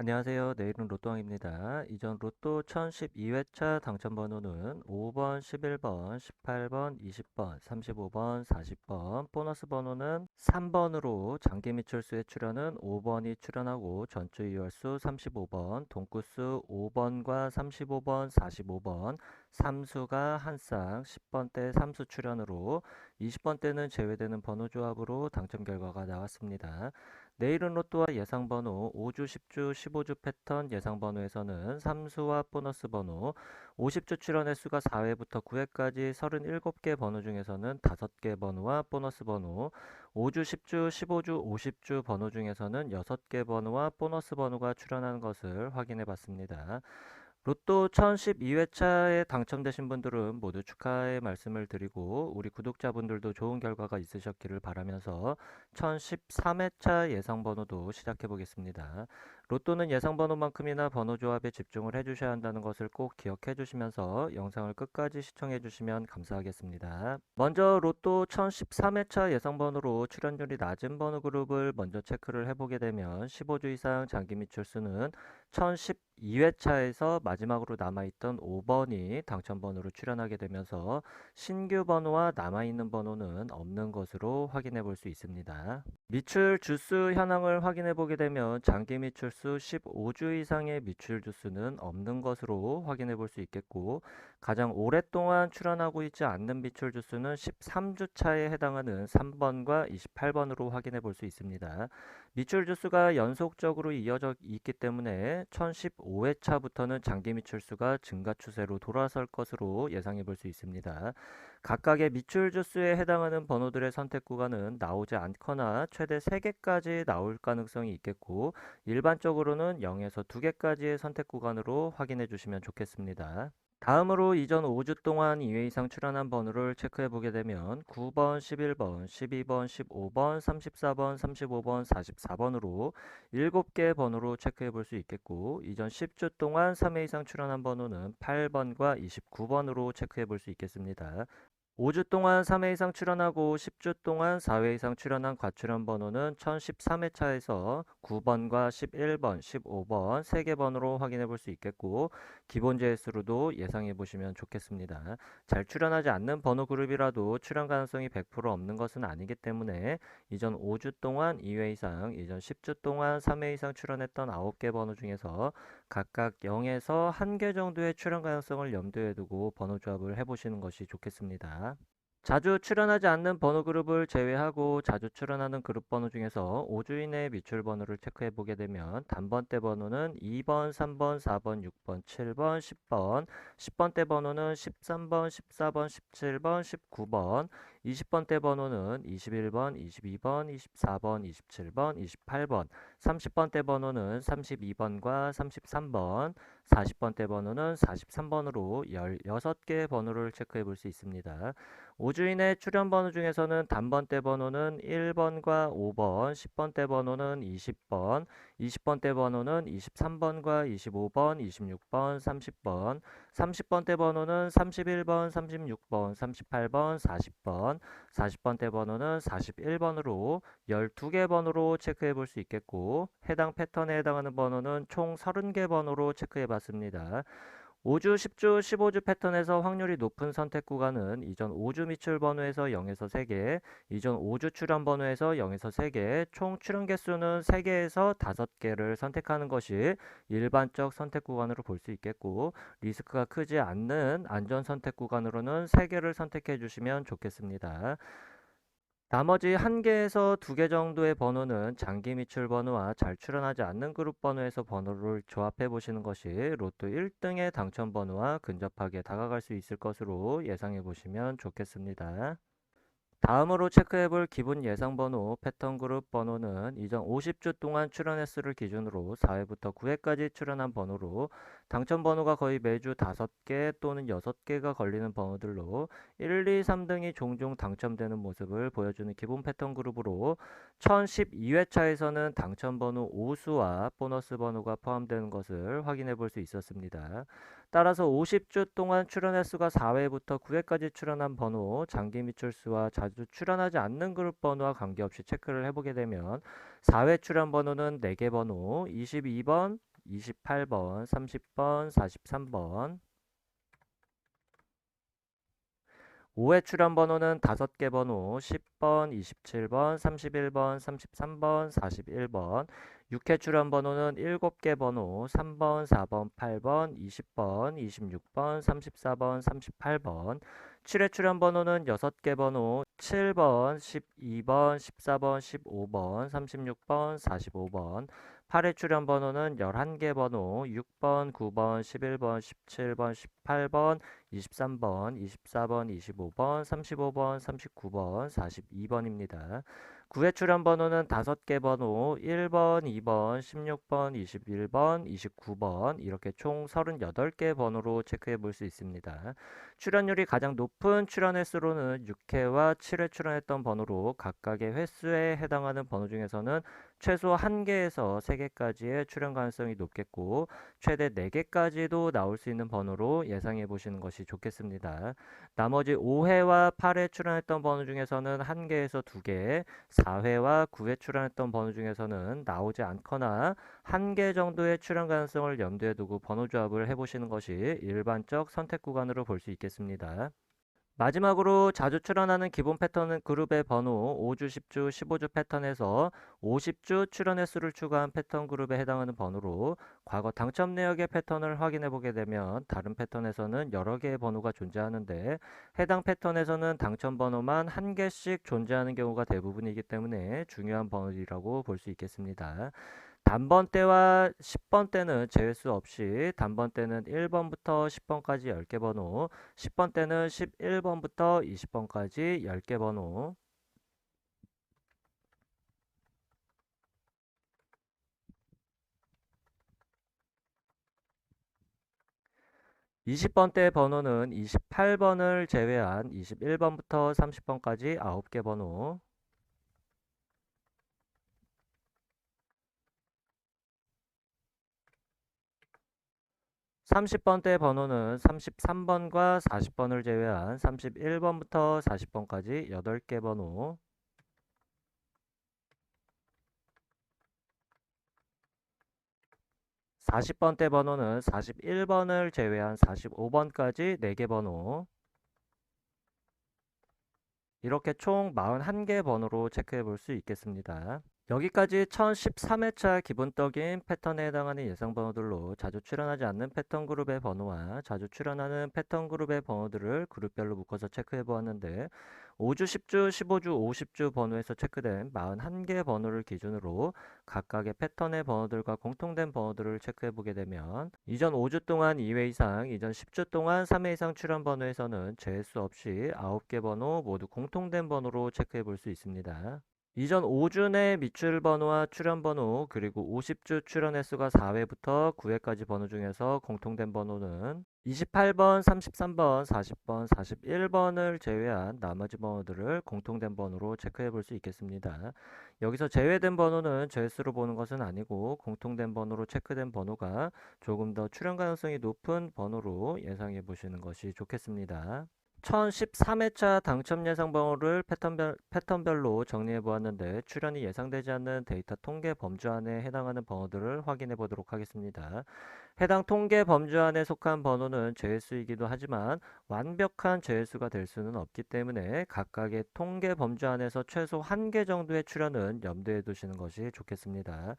안녕하세요. 내일은 로또왕입니다. 이전 로또 1012회차 당첨번호는 5번, 11번, 18번, 20번, 35번, 40번, 보너스 번호는 3번으로 장기 미출수의 출연은 5번이 출연하고 전주 이월수 35번, 동구수 5번과 35번, 45번, 삼수가 한 쌍 10번대 삼수 출연으로 20번대는 제외되는 번호 조합으로 당첨 결과가 나왔습니다. 내일은 로또와 예상 번호 5주, 10주, 15주 패턴 예상 번호에서는 3수와 보너스 번호 50주 출연 횟수가 4회부터 9회까지 37개 번호 중에서는 5개 번호와 보너스 번호 5주, 10주, 15주, 50주 번호 중에서는 6개 번호와 보너스 번호가 출연하는 것을 확인해 봤습니다. 로또 1012회차에 당첨되신 분들은 모두 축하의 말씀을 드리고 우리 구독자분들도 좋은 결과가 있으셨기를 바라면서 1013회차 예상 번호도 시작해 보겠습니다. 로또는 예상 번호만큼이나 번호 조합에 집중을 해주셔야 한다는 것을 꼭 기억해 주시면서 영상을 끝까지 시청해 주시면 감사하겠습니다. 먼저 로또 1013회차 예상 번호로 출연율이 낮은 번호 그룹을 먼저 체크를 해보게 되면 15주 이상 장기 미출수는 1012회차에서 마지막으로 남아있던 5번이 당첨번호로 출연하게 되면서 신규 번호와 남아있는 번호는 없는 것으로 확인해 볼 수 있습니다. 미출 주수 현황을 확인해 보게 되면 장기 미출수 15주 이상의 미출 주수는 없는 것으로 확인해 볼 수 있겠고 가장 오랫동안 출연하고 있지 않는 미출 주수는 13주 차에 해당하는 3번과 28번으로 확인해 볼 수 있습니다. 미출 주수가 연속적으로 이어져 있기 때문에 1015회차부터는 장기 미출수가 증가 추세로 돌아설 것으로 예상해 볼 수 있습니다. 각각의 미출 주수에 해당하는 번호들의 선택 구간은 나오지 않거나 최대 3개까지 나올 가능성이 있겠고 일반적으로는 0에서 2개까지의 선택 구간으로 확인해 주시면 좋겠습니다. 다음으로 이전 5주 동안 2회 이상 출연한 번호를 체크해 보게 되면 9번, 11번, 12번, 15번, 34번, 35번, 44번으로 7개 번호로 체크해 볼 수 있겠고 이전 10주 동안 3회 이상 출연한 번호는 8번과 29번으로 체크해 볼 수 있겠습니다. 5주 동안 3회 이상 출연하고 10주 동안 4회 이상 출연한 과출연 번호는 1013회차에서 9번과 11번, 15번 3개 번호로 확인해 볼 수 있겠고 기본 제수로도 예상해 보시면 좋겠습니다. 잘 출연하지 않는 번호 그룹이라도 출연 가능성이 100% 없는 것은 아니기 때문에 이전 5주 동안 2회 이상, 이전 10주 동안 3회 이상 출연했던 9개 번호 중에서 각각 0에서 1개 정도의 출연 가능성을 염두에 두고 번호 조합을 해보시는 것이 좋겠습니다. 자주 출연하지 않는 번호 그룹을 제외하고 자주 출연하는 그룹 번호 중에서 5주 이내 미출 번호를 체크해 보게 되면 단번대 번호는 2번, 3번, 4번, 6번, 7번, 10번, 10번대 번호는 13번, 14번, 17번, 19번, 20번대 번호는 21번, 22번, 24번, 27번, 28번, 30번대 번호는 32번과 33번, 40번대 번호는 43번으로 16개 번호를 체크해 볼 수 있습니다. 5주인의 출연 번호 중에서는 단번대 번호는 1번과 5번, 10번대 번호는 20번, 20번대 번호는 23번과 25번, 26번, 30번, 30번대 번호는 31번, 36번, 38번, 40번, 40번대 번호는 41번으로 12개 번호로 체크해 볼 수 있겠고 해당 패턴에 해당하는 번호는 총 30개 번호로 체크해 봤습니다. 5주, 10주, 15주 패턴에서 확률이 높은 선택 구간은 이전 5주 미출 번호에서 0에서 3개, 이전 5주 출연 번호에서 0에서 3개, 총 출연 개수는 3개에서 5개를 선택하는 것이 일반적 선택 구간으로 볼 수 있겠고 리스크가 크지 않는 안전 선택 구간으로는 3개를 선택해 주시면 좋겠습니다. 나머지 한 개에서 두개 정도의 번호는 장기 미출 번호와 잘 출연하지 않는 그룹 번호에서 번호를 조합해 보시는 것이 로또 1등의 당첨 번호와 근접하게 다가갈 수 있을 것으로 예상해 보시면 좋겠습니다. 다음으로 체크해 볼 기본 예상 번호 패턴 그룹 번호는 이전 50주 동안 출연 횟수를 기준으로 4회부터 9회까지 출연한 번호로 당첨 번호가 거의 매주 5개 또는 6개가 걸리는 번호들로 1, 2, 3 등이 종종 당첨되는 모습을 보여주는 기본 패턴 그룹으로 1012회차에서는 당첨 번호 5수와 보너스 번호가 포함되는 것을 확인해 볼 수 있었습니다. 따라서 50주 동안 출연 횟수가 4회부터 9회까지 출연한 번호, 장기 미출수와 자주 출연하지 않는 그룹 번호와 관계없이 체크를 해보게 되면 4회 출연 번호는 4개 번호, 22번, 28번, 30번, 43번. 5회 출연 번호는 5개 번호 10번, 27번, 31번, 33번, 41번 6회 출연 번호는 7개 번호 3번, 4번, 8번, 20번, 26번, 34번, 38번 7회 출연 번호는 6개 번호 7번, 12번, 14번, 15번, 36번, 45번 8회 출연 번호는 11개 번호 6번, 9번, 11번, 17번, 18번, 23번, 24번, 25번, 35번, 39번, 42번입니다. 9회 출연 번호는 5개 번호 1번, 2번, 16번, 21번, 29번 이렇게 총 38개 번호로 체크해 볼 수 있습니다. 출연율이 가장 높은 출연 횟수로는 6회와 7회 출연했던 번호로 각각의 횟수에 해당하는 번호 중에서는 최소 1개에서 3개까지의 출연 가능성이 높겠고 최대 4개까지도 나올 수 있는 번호로 예상해 보시는 것이 좋겠습니다. 나머지 5회와 8회 출연했던 번호 중에서는 1개에서 2개, 4회와 9회 출연했던 번호 중에서는 나오지 않거나 1개 정도의 출연 가능성을 염두에 두고 번호 조합을 해보시는 것이 일반적 선택 구간으로 볼 수 있겠습니다. 마지막으로 자주 출연하는 기본 패턴은 그룹의 번호 5주, 10주, 15주 패턴에서 50주 출연 횟수를 추가한 패턴 그룹에 해당하는 번호로 과거 당첨 내역의 패턴을 확인해 보게 되면 다른 패턴에서는 여러 개의 번호가 존재하는데 해당 패턴에서는 당첨 번호만 한 개씩 존재하는 경우가 대부분이기 때문에 중요한 번호이라고 볼 수 있겠습니다. 단번 때와 10번 때는 제외 수 없이 단번 때는 1번부터 10번까지 10개 번호, 10번 때는 11번부터 20번까지 10개 번호, 20번 대 번호는 28번을 제외한 21번부터 30번까지 9개 번호, 30번대 번호는 33번과 40번을 제외한 31번부터 40번까지 8개 번호 40번대 번호는 41번을 제외한 45번까지 4개 번호 이렇게 총 41개 번호로 체크해 볼 수 있겠습니다. 여기까지 1013회차 기본적인 패턴에 해당하는 예상 번호들로 자주 출연하지 않는 패턴 그룹의 번호와 자주 출연하는 패턴 그룹의 번호들을 그룹별로 묶어서 체크해 보았는데 5주, 10주, 15주, 50주 번호에서 체크된 41개 번호를 기준으로 각각의 패턴의 번호들과 공통된 번호들을 체크해 보게 되면 이전 5주 동안 2회 이상, 이전 10주 동안 3회 이상 출연 번호에서는 제수 없이 9개 번호 모두 공통된 번호로 체크해 볼 수 있습니다. 이전 5주 내 미출 번호와 출연 번호 그리고 50주 출연 횟수가 4회부터 9회까지 번호 중에서 공통된 번호는 28번, 33번, 40번, 41번을 제외한 나머지 번호들을 공통된 번호로 체크해 볼 수 있겠습니다. 여기서 제외된 번호는 제수로 보는 것은 아니고 공통된 번호로 체크된 번호가 조금 더 출연 가능성이 높은 번호로 예상해 보시는 것이 좋겠습니다. 1013회차 당첨 예상 번호를 패턴별, 패턴별로 정리해 보았는데 출연이 예상되지 않는 데이터 통계 범주안에 해당하는 번호들을 확인해 보도록 하겠습니다. 해당 통계 범주안에 속한 번호는 제외수이기도 하지만 완벽한 제외수가 될 수는 없기 때문에 각각의 통계 범주안에서 최소 한 개 정도의 출연은 염두에 두시는 것이 좋겠습니다.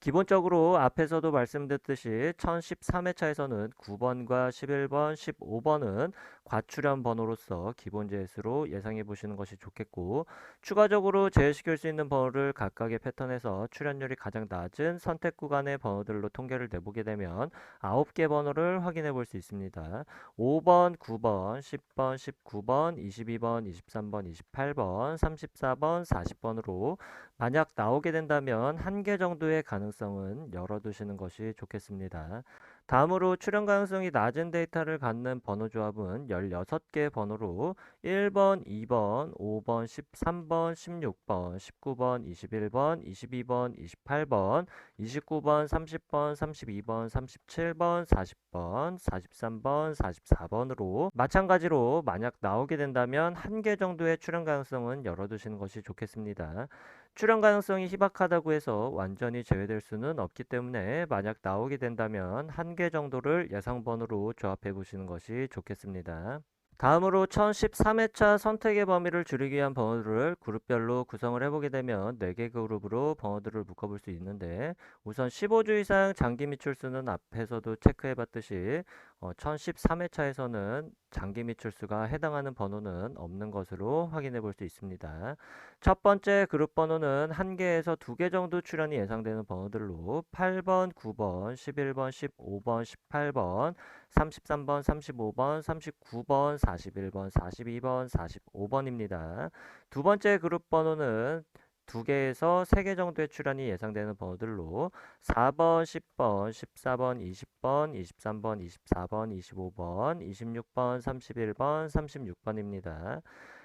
기본적으로 앞에서도 말씀드렸듯이 1013회차에서는 9번과 11번, 15번은 과출연 번호로서 기본 제수로 예상해 보시는 것이 좋겠고 추가적으로 제외시킬 수 있는 번호를 각각의 패턴에서 출연율이 가장 낮은 선택 구간의 번호들로 통계를 내보게 되면 9개 번호를 확인해 볼 수 있습니다. 5번, 9번, 10번, 19번, 22번, 23번, 28번, 34번, 40번으로 만약 나오게 된다면 한 개 정도의 가능성은 열어두시는 것이 좋겠습니다. 다음으로 출현 가능성이 낮은 데이터를 갖는 번호 조합은 16개 번호로 1번, 2번, 5번, 13번, 16번, 19번, 21번, 22번, 28번, 29번, 30번, 32번, 37번, 40번, 43번, 44번으로 마찬가지로 만약 나오게 된다면 한 개 정도의 출현 가능성은 열어두시는 것이 좋겠습니다. 출연 가능성이 희박하다고 해서 완전히 제외될 수는 없기 때문에 만약 나오게 된다면 한 개 정도를 예상 번호로 조합해 보시는 것이 좋겠습니다. 다음으로 1013회차 선택의 범위를 줄이기 위한 번호들을 그룹별로 구성을 해보게 되면 4개 그룹으로 번호들을 묶어볼 수 있는데 우선 15주 이상 장기 미출수는 앞에서도 체크해봤듯이 어, 1013회차에서는 장기 미출수가 해당하는 번호는 없는 것으로 확인해 볼 수 있습니다. 첫 번째 그룹 번호는 한 개에서 두 개 정도 출연이 예상되는 번호들로 8번, 9번, 11번, 15번, 18번, 33번, 35번, 39번, 41번, 42번, 45번입니다. 두 번째 그룹 번호는 두 개에서 세개 정도의 출연이 예상되는 번호들로 4번, 10번, 14번, 20번, 23번, 24번, 25번, 26번, 31번, 36번입니다.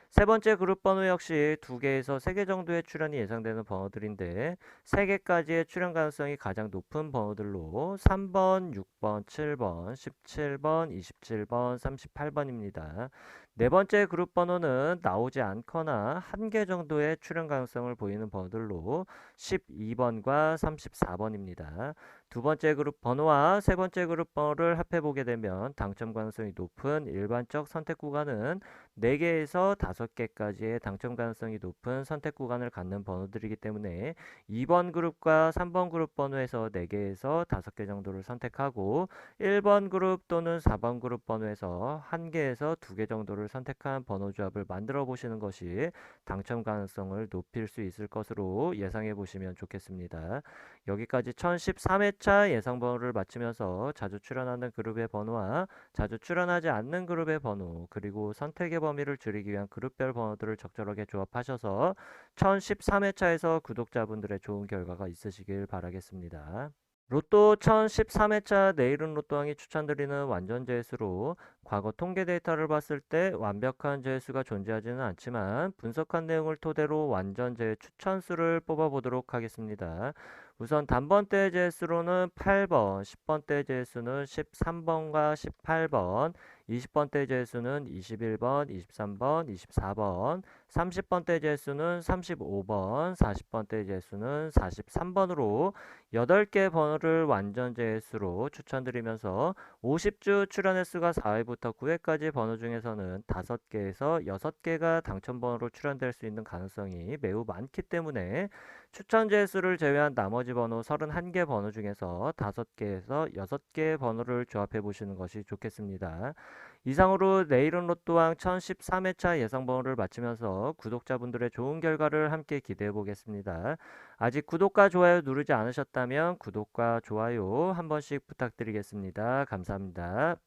세 번째 그룹 번호 역시 두 개에서 세 개 정도의 출연이 예상되는 번호들인데 세 개까지의 출연 가능성이 가장 높은 번호들로 3번, 6번, 7번, 17번, 27번, 38번입니다. 네 번째 그룹 번호는 나오지 않거나 한 개 정도의 출연 가능성을 보이는 번호들로 12번과 34번입니다. 두 번째 그룹 번호와 세 번째 그룹 번호를 합해 보게 되면 당첨 가능성이 높은 일반적 선택 구간은 4개에서 5개까지의 당첨 가능성이 높은 선택 구간을 갖는 번호들이기 때문에 2번 그룹과 3번 그룹 번호에서 4개에서 5개 정도를 선택하고 1번 그룹 또는 4번 그룹 번호에서 1개에서 2개 정도를 선택한 번호 조합을 만들어 보시는 것이 당첨 가능성을 높일 수 있을 것으로 예상해 보시면 좋겠습니다. 여기까지 1013회 차 예상 번호를 마치면서 자주 출연하는 그룹의 번호와 자주 출연하지 않는 그룹의 번호 그리고 선택의 범위를 줄이기 위한 그룹별 번호들을 적절하게 조합하셔서 1013회차에서 구독자분들의 좋은 결과가 있으시길 바라겠습니다. 로또 1013회차 내일은 로또왕이 추천드리는 완전 재수로 과거 통계 데이터를 봤을 때 완벽한 재수가 존재하지는 않지만 분석한 내용을 토대로 완전 재 추천수를 뽑아보도록 하겠습니다. 우선 단번대 재수로는 8번, 10번대 재수는 13번과 18번, 20번대 재수는 21번, 23번, 24번, 30번대 재수는 35번, 40번대 재수는 43번으로 8개 번호를 완전 재수로 추천드리면서 50주 출연 횟수가 4회부터 9회까지 번호 중에서는 5개에서 6개가 당첨 번호로 출연될 수 있는 가능성이 매우 많기 때문에 추천 재수를 제외한 나머지 번호 31개 번호 중에서 5개에서 6개의 번호를 조합해 보시는 것이 좋겠습니다. 이상으로 내일은 로또왕 1013회차 예상번호를 마치면서 구독자분들의 좋은 결과를 함께 기대해 보겠습니다. 아직 구독과 좋아요 누르지 않으셨다면 구독과 좋아요 한 번씩 부탁드리겠습니다. 감사합니다.